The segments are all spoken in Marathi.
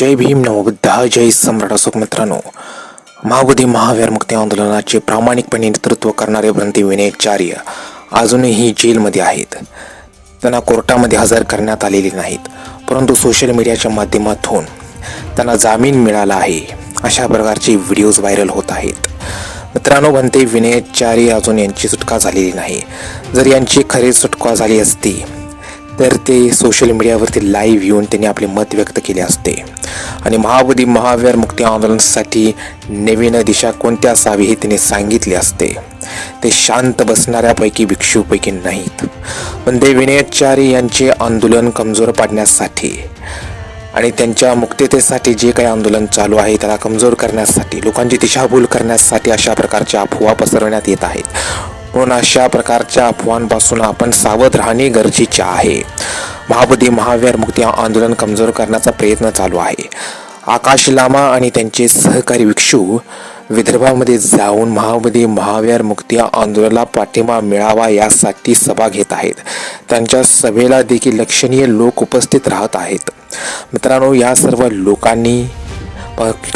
जय भीम नवबुद्धा जय सम्राट अशोक मित्रांनो. महाबोधी महावीर मुक्ती आंदोलनाचे प्रामाणिकपणे नेतृत्व करणारे भ्रंती विनयचार्य अजूनही जेलमध्ये आहेत. त्यांना कोर्टामध्ये हजर करण्यात आलेले नाहीत परंतु सोशल मीडियाच्या माध्यमातून त्यांना जामीन मिळाला आहे. अशा प्रकारचे व्हिडिओज व्हायरल होत आहेत. मित्रांनो बनते विनयचार्य अजून यांची सुटका झालेली नाही. जर यांची खरी सुटका झाली असती तर ते सोशल मीडियावरती लाईव्ह येऊन त्यांनी आपले मत व्यक्त केले असते. आणि महाबोधी महावीर मुक्ती आंदोलनासाठी नवीन दिशा कोणत्या असावी हे त्यांनी सांगितले असते. ते शांत बसणाऱ्यापैकी भिक्षूपैकी नाहीत. पण ते विनयाचार्य यांचे आंदोलन कमजोर पाडण्यासाठी आणि त्यांच्या मुक्ततेसाठी जे काही आंदोलन चालू आहे त्याला कमजोर करण्यासाठी लोकांची दिशाभूल करण्यासाठी अशा प्रकारच्या अफवा पसरवण्यात येत आहेत. म्हणून अशा प्रकारच्या अफवांपासून आपण सावध राहणे गरजेचे आहे. महाबोधी महावीर मुक्ती आंदोलन कमजोर करण्याचा प्रयत्न चालू आहे. आकाश लामा आणि त्यांचे सहकारी भिक्षू विदर्भामध्ये जाऊन महाबोधी महावीर मुक्ती आंदोलनाला पाठिंबा मिळावा यासाठी सभा घेत आहेत. त्यांच्या सभेला देखील लक्षणीय लोक उपस्थित राहत आहेत. मित्रांनो या सर्व लोकांनी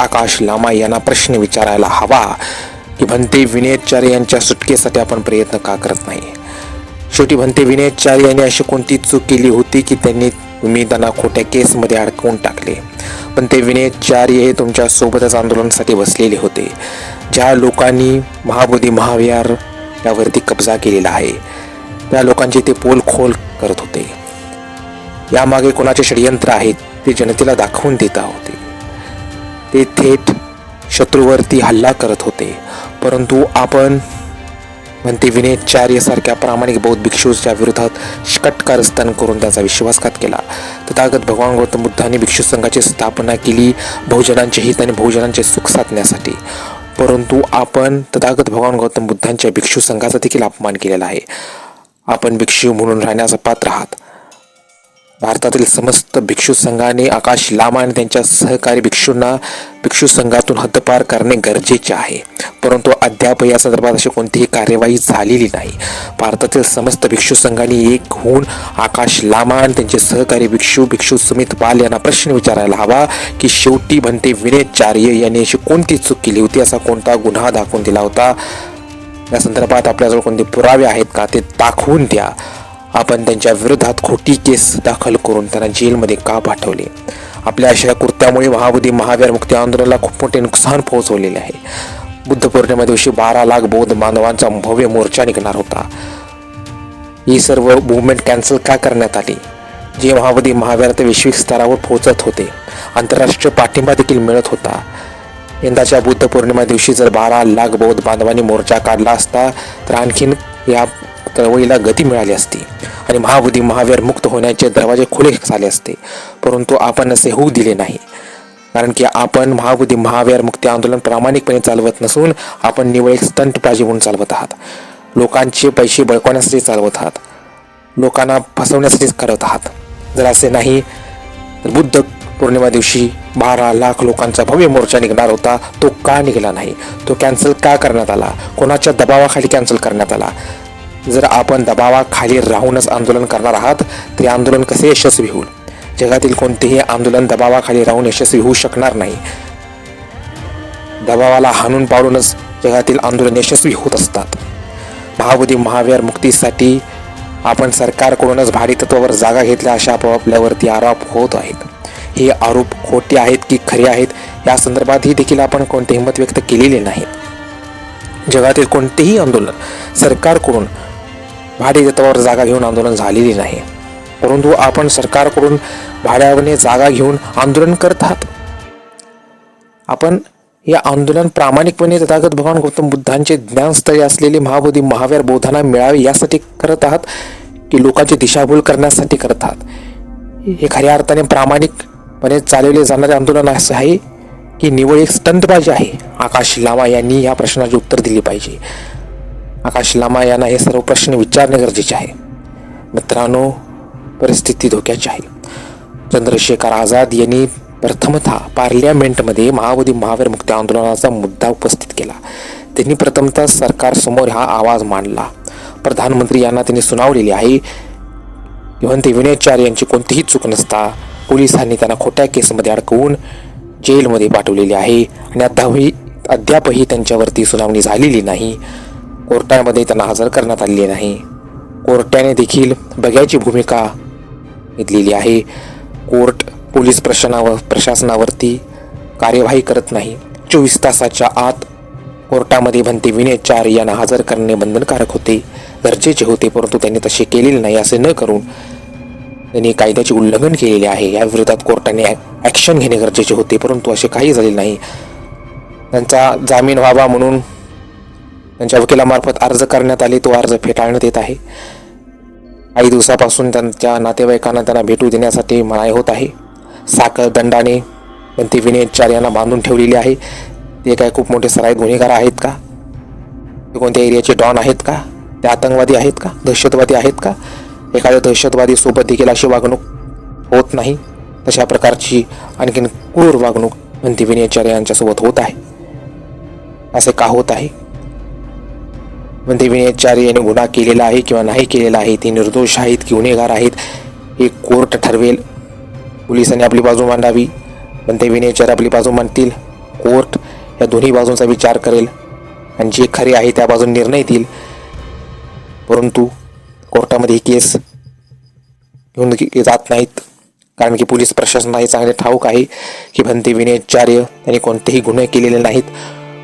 आकाश लामा यांना प्रश्न विचारायला हवा. की भंते विनयचार्य यांच्या सुटकेसाठी आपण प्रयत्न का करत नाही? शेवटी भंते विनयचार्य यांनी अशी कोणती चूक केली होती की त्यांनी तुम्ही त्यांना खोट्या केसमध्ये अडकवून टाकले? पण ते विनयचार्य हे तुमच्यासोबतच आंदोलनासाठी बसलेले होते ज्या लोकांनी महाबोधी महाविहार यावरती कब्जा केलेला आहे. त्या लोकांची ते पोल खोल करत होते. यामागे कोणाचे षडयंत्र आहेत ते जनतेला दाखवून देत होते. ते थेट शत्रूवरती हल्ला करत होते. परंतु आपण म्हणते विनयचार्यसारख्या प्रामाणिक बौद्ध भिक्षूच्या विरोधात कटकारस्थान करून त्याचा विश्वासघात केला. तथागत भगवान गौतम बुद्धांनी भिक्षू संघाची स्थापना केली बहुजनांचे हित आणि बहुजनांचे सुख साधण्यासाठी. परंतु आपण तथागत भगवान गौतम बुद्धांच्या भिक्षू संघाचा देखील अपमान केलेला आहे. आपण भिक्षू म्हणून राहण्याचा पात्र आहात. भारतातील समस्त भिक्षू संघाने आकाश लामा आणि त्यांच्या सहकारी भिक्षूंना भिक्षू संघातून हद्दपार करणे गरजेचे आहे. परंतु अद्याप या संदर्भात अशी कोणतीही कार्यवाही झालेली नाही. भारतातील समस्त भिक्षू संघाने एक होऊन आकाश लामा आणि त्यांचे सहकारी भिक्षू भिक्षू सुमित पाल यांना प्रश्न विचारायला हवा की शेवटी बनते विनयचार्य यांनी अशी कोणती चूक केली होती? असा कोणता गुन्हा दाखवून दिला होता? या संदर्भात आपल्याजवळ कोणते पुरावे आहेत का? ते दाखवून द्या. आपण त्यांच्या विरोधात खोटी केस दाखल करून त्यांना जेलमध्ये का पाठवले? आपल्या अशा कृत्यामुळे महाबोधी महावीर मुक्ती आंदोलनाला खूप मोठे नुकसान पोहोचवलेले आहे. बुद्ध पौर्णिमा दिवशी बारा लाख बौद्ध बांधवांचा भव्य मोर्चा निघणार होता. ही सर्व मुवमेंट कॅन्सल का करण्यात आली? जे महाबोधी महावीर ते वैश्विक स्तरावर पोहोचत होते. आंतरराष्ट्रीय पाठिंबा देखील मिळत होता. यंदाच्या बुद्ध पौर्णिमा दिवशी जर बारा लाख बौद्ध बांधवांनी मोर्चा काढला असता तर आणखीन या चळवळीला गती मिळाली असती. आणि महाबुद्धी महावीर मुक्त होण्याचे दरवाजे खुले झाले असते. परंतु आपण असे होऊ दिले नाही. कारण की आपण महाबुद्धी महावीर मुक्ती आंदोलन प्रामाणिकपणे चालवत नसून आपण निवळ एक स्टंटबाजी म्हणून चालवत आहात. लोकांचे पैसे बळकवण्यासाठी चालवत आहात. लोकांना फसवण्यासाठीच करत आहात. जर असे नाही तर बुद्ध पौर्णिमा दिवशी बारा लाख लोकांचा भव्य मोर्चा निघणार होता. तो का निघाला नाही? तो कॅन्सल का करण्यात आला? कोणाच्या दबावाखाली कॅन्सल करण्यात आला? जर आपण दबावाखाली राहूनच आंदोलन करणार आहात तर आंदोलन कसे यशस्वी होईल? जगातील कोणतेही आंदोलन दबावाखाली राहून यशस्वी होऊ शकणार नाही. दबावाला हाणून पाडूनच जगातील आंदोलन यशस्वी होत असतात. महाबोधी महावीर मुक्तीसाठी आपण सरकारकडूनच भाडी तत्वावर जागा घेतल्या अशा आपल्यावरती आरोप होत आहेत. हे आरोप खोटे आहेत की खरे आहेत या संदर्भातही देखील आपण कोणते हिंमत व्यक्त केलेले नाही. जगातील कोणतेही आंदोलन सरकारकडून भाडेतत्वावर जागा घेऊन आंदोलन झालेली नाही. परंतु आपण सरकारकडून भाड्याने जागा घेऊन आंदोलन करत आहात. आपण या आंदोलन प्रामाणिकपणे तथागत भगवान गौतम बुद्धांचे ज्ञानस्थळी असलेले महाबोधी महावीर बौद्धांना मिळावे यासाठी करत आहात की लोकांची दिशाभूल करण्यासाठी करत आहात? हे खऱ्या अर्थाने प्रामाणिकपणे चालवले जाणारे आंदोलन असं आहे की निवळ एक स्टंटबाजी आहे. आकाश लामा यांनी या प्रश्नाचे उत्तर दिले पाहिजे. आकाश लामा यांना हे सर्व प्रश्न विचारणे गरजेचे आहे. मित्रांनो परिस्थिती धोक्याची आहे. चंद्रशेखर आझाद यांनी प्रथमतः पार्लियामेंटमध्ये महावधी महावीर मुक्ती आंदोलनाचा मुद्दा उपस्थित केला. त्यांनी प्रथमतः सरकारसमोर हा आवाज मांडला. प्रधानमंत्री यांना त्यांनी सुनावलेली आहे म्हणते विनयचार्य यांची कोणतीही चूक नसता. पोलिसांनी त्यांना खोट्या केसमध्ये अडकवून जेलमध्ये पाठवलेली आहे आणि अद्यापही अद्यापही त्यांच्यावरती सुनावणी झालेली नाही. कोर्टामध्ये त्यांना हजर करण्यात आलेले नाही. कोर्टाने देखील बघ्याची भूमिका घेतलेली आहे. कोर्ट पोलीस प्रशासनावर प्रशासनावरती कार्यवाही करत नाही. चोवीस तासाच्या आत कोर्टामध्ये भंते विनय चार यांना हजर करणे बंधनकारक होते गरजेचे होते परंतु त्यांनी तसे केलेले नाही असे न करून त्यांनी कायद्याचे उल्लंघन केलेले आहे. या विरोधात कोर्टाने ॲक्शन घेणे गरजेचे होते परंतु असे काही झाले नाही. त्यांचा जामीन व्हावा म्हणून त्यांच्या वकिलामार्फत अर्ज करण्यात आले तो अर्ज फेटाळण्यात येत आहे. काही दिवसापासून त्यांच्या नातेवाईकांना त्यांना भेटू देण्यासाठी मनाई होत आहे. साखर दंडाने पण विनय विनयचार यांना बांधून ठेवलेली आहे. ते काय खूप मोठे सराईत गुन्हेगार आहेत का? ते कोणत्या एरियाचे डॉन आहेत का? ते आतंकवादी आहेत का? दहशतवादी आहेत का? एखाद्या दहशतवादी सोबत देखील अशी वागणूक होत नाही. तशा प्रकारची आणखीन क्रूर वागणूक बंती विनय यांच्यासोबत होत आहे. असे का होत आहे? पण ते विनयाचार्य याने गुन्हा केलेला आहे किंवा नाही केलेला आहे ते निर्दोष आहेत की गुन्हेगार आहेत हे कोर्ट ठरवेल. पोलिसांनी आपली बाजू मांडावी पण ते विनयचार्य आपली बाजू मांडतील. कोर्ट या दोन्ही बाजूंचा विचार करेल आणि जे खरे आहे त्या बाजून निर्णय देईल. परंतु कोर्टामध्ये ही केस घेऊन जात नाहीत. कारण की पोलीस प्रशासनाला हे चांगले ठाऊक आहे की भंते विनयचार्य यांनी कोणतेही गुन्हे केलेले नाहीत.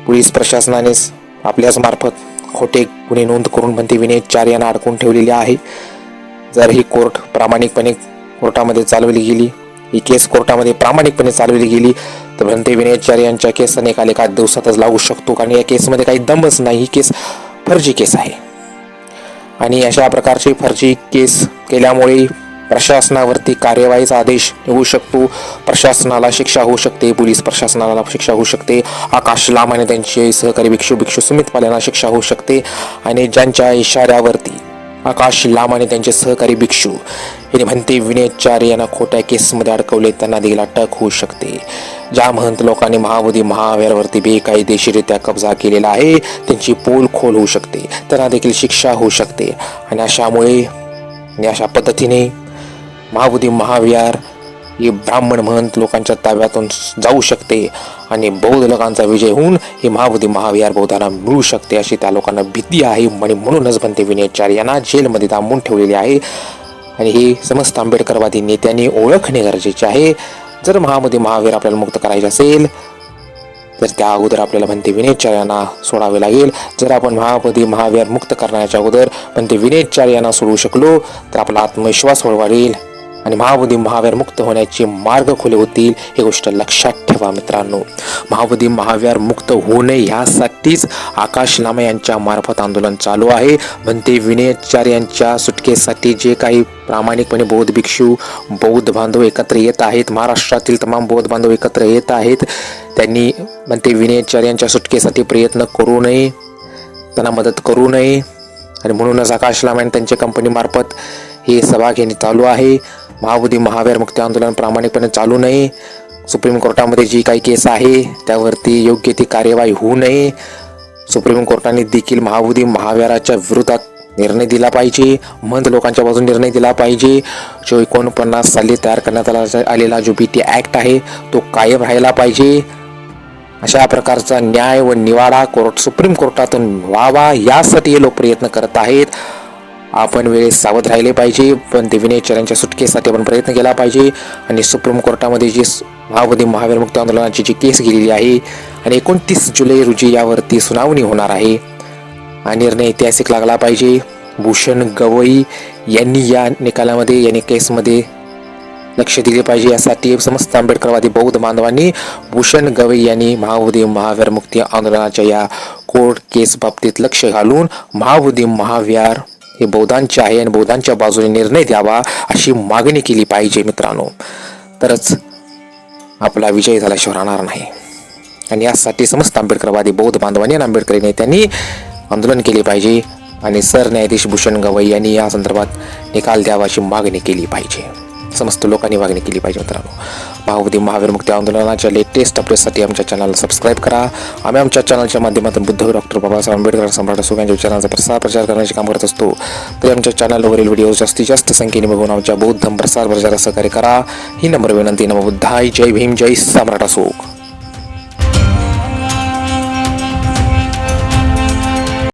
पोलीस प्रशासनानेच आपल्याच मार्फत खोटे गुन्हे नोंद करून म्हणते विनय चार यांना अडकून ठेवलेले आहे. जर ही कोर्ट प्रामाणिकपणे कोर्टामध्ये चालवली गेली ही केस कोर्टामध्ये प्रामाणिकपणे चालवली गेली तर भंते विनयचार यांच्या केसचा निकाल एका दिवसातच लागू शकतो. कारण या केसमध्ये काही दमच नाही. ही केस फर्जी केस आहे. आणि अशा प्रकारची फर्जी केस केल्यामुळे प्रशासनावरती कार्यवाहीचा आदेश होऊ शकतो. प्रशासनाला शिक्षा होऊ शकते पोलीस प्रशासनाला शिक्षा होऊ शकते. आकाश लाम आणि त्यांचे सहकारी भिक्षू भिक्षू सुमित पाल यांना शिक्षा होऊ शकते. आणि ज्यांच्या इशाऱ्यावरती आकाश लाम आणि त्यांचे सहकारी भिक्षू यांनी म्हणते विनयचार्य यांना खोट्या केसमध्ये अडकवले त्यांना देखील अटक होऊ शकते. ज्या महंत लोकांनी महाबोधी महावीरवरती बेकायदेशीरित्या कब्जा केलेला आहे त्यांची पोल खोल होऊ शकते. त्यांना देखील शिक्षा होऊ शकते. आणि अशामुळे आणि अशा पद्धतीने महाबुद्धी महाविहार ही ब्राह्मण महंत लोकांच्या ताब्यातून जाऊ शकते आणि बौद्ध लोकांचा विजय होऊन हे महाबुद्धी महाविहार बौद्धांना मिळू शकते अशी त्या लोकांना भीती आहे. आणि म्हणूनच बनते विनयचार्य यांना जेलमध्ये दांबून ठेवलेले आहे. आणि हे समस्त आंबेडकरवादी नेत्यांनी ओळखणे गरजेचे आहे. जर महामध्ये महावीर आपल्याला मुक्त करायचे असेल तर त्या अगोदर आपल्याला म्हणते विनयचार्यांना सोडावे लागेल. जर आपण महापदी महावीर मुक्त करण्याच्या अगोदर म्हणते विनयचार्यांना सोडू शकलो तर आपला आत्मविश्वास वाढेल आणि महाबोधी महावीर मुक्त होण्याचे मार्ग खुले होतील ही गोष्ट लक्षात ठेवा मित्रांनो. महाबोधी महावीर मुक्त होऊ नये ह्यासाठीच आकाश लामा यांच्या मार्फत आंदोलन चालू आहे. म्हणते विनयचार्य यांच्या सुटकेसाठी जे काही प्रामाणिकपणे बौद्ध भिक्षू बौद्ध बांधव एकत्र येत आहेत महाराष्ट्रातील तमाम बौद्ध बांधव एकत्र येत आहेत त्यांनी म्हणते विनयचार्य यांच्या सुटकेसाठी प्रयत्न करू नये त्यांना मदत करू नये. आणि म्हणूनच आकाश लामा त्यांच्या कंपनीमार्फत ही सभा घेणे चालू आहे. महाबोधी महावीर मुक्ती आंदोलन प्रामाणिकपणे चालू नये सुप्रीम कोर्टामध्ये जी काही केस आहे त्यावरती योग्य ती कार्यवाही होऊ नये. सुप्रीम कोर्टाने देखील महाबोधी महावीराच्या विरोधात निर्णय दिला पाहिजे. मंद लोकांच्या बाजून निर्णय दिला पाहिजे. जो एकोणपन्नास साली तयार करण्यात आला आलेला जो बी टी ॲक्ट आहे तो कायम राहायला पाहिजे. अशा प्रकारचा न्याय व निवाडा कोर्ट सुप्रीम कोर्टातून व्हावा यासाठी हे लोक प्रयत्न करत आहेत. आपण वेळेस सावध राहिले पाहिजे पण ते विनयचरांच्या सुटकेसाठी आपण प्रयत्न केला पाहिजे. आणि सुप्रीम कोर्टामध्ये जी स- महाबोधी महावीर मुक्त आंदोलनाची जी केस गेलेली आहे आणि एकोणतीस जुलै रोजी यावरती सुनावणी होणार आहे. हा निर्णय ऐतिहासिक लागला पाहिजे. भूषण गवई यांनी या निकालामध्ये यांनी केसमध्ये लक्ष दिले पाहिजे यासाठी समस्त आंबेडकरवादी बौद्ध बांधवांनी भूषण गवई यांनी महाबोधी महावीर मुक्ती आंदोलनाच्या या कोर्ट केस बाबतीत लक्ष घालून महाबोधी महावीर हे बौद्धांचे आहे आणि बौद्धांच्या बाजूने निर्णय द्यावा अशी मागणी केली पाहिजे मित्रांनो. तरच आपला विजय झाल्याशिवाय राहणार नाही. आणि यासाठी समस्त आंबेडकरवादी बौद्ध बांधवांनी आणि आंबेडकरी नेत्यांनी आंदोलन केले पाहिजे आणि सरन्यायाधीश भूषण गवई यांनी या संदर्भात निकाल द्यावा अशी मागणी केली पाहिजे. समस्त लोकांनी मागणी केली पाहिजे मित्रांनो. महावदी महावीर मुक्ती आंदोलनाच्या लेटेस्ट अपडेटसाठी आमच्या चॅनलला सबस्क्राईब करा. आम्ही आमच्या चॅनलच्या माध्यमातून बुद्ध डॉक्टर बाबासाहेब आंबेडकर सम्राट अशोक यांच्या विचारांचा प्रसार प्रचार करण्याचे काम करत असतो. तरी आमच्या चॅनलवरील व्हिडिओ जास्तीत जास्त संख्येने बघून आमच्या बौद्ध प्रसार प्रचारास सहकार्य करा. ही नंबर विनंती नम बुद्धाय जय भीम जय सम्राट अशोक.